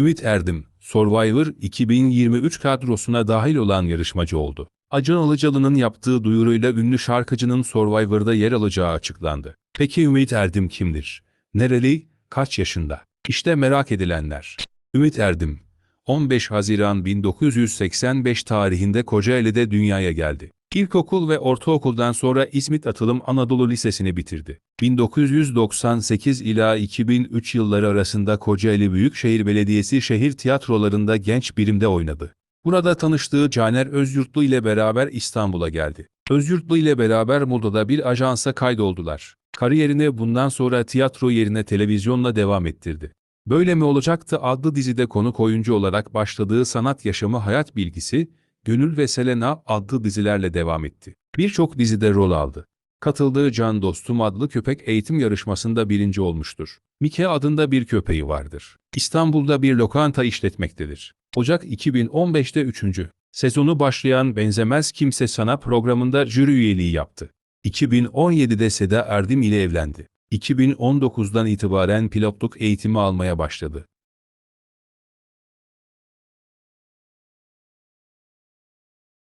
Ümit Erdim, Survivor 2023 kadrosuna dahil olan yarışmacı oldu. Acun Ilıcalı'nın yaptığı duyuruyla ünlü şarkıcının Survivor'da yer alacağı açıklandı. Peki Ümit Erdim kimdir? Nereli? Kaç yaşında? İşte merak edilenler. Ümit Erdim, 15 Haziran 1985 tarihinde Kocaeli'de dünyaya geldi. İlkokul ve ortaokuldan sonra İzmit Atılım Anadolu Lisesi'ni bitirdi. 1998 ila 2003 yılları arasında Kocaeli Büyükşehir Belediyesi şehir tiyatrolarında genç birimde oynadı. Burada tanıştığı Caner Özyurtlu ile beraber İstanbul'a geldi. Özyurtlu ile beraber Muğla'da bir ajansa kaydoldular. Kariyerini bundan sonra tiyatro yerine televizyonla devam ettirdi. Böyle mi olacaktı adlı dizide konuk oyuncu olarak başladığı sanat yaşamı hayat bilgisi, Gönül ve Selena adlı dizilerle devam etti. Birçok dizide rol aldı. Katıldığı Can Dostum adlı köpek eğitim yarışmasında birinci olmuştur. Mike adında bir köpeği vardır. İstanbul'da bir lokanta işletmektedir. Ocak 2015'te 3. sezonu başlayan Benzemez Kimse Sana programında jüri üyeliği yaptı. 2017'de Seda Erdim ile evlendi. 2019'dan itibaren pilotluk eğitimi almaya başladı.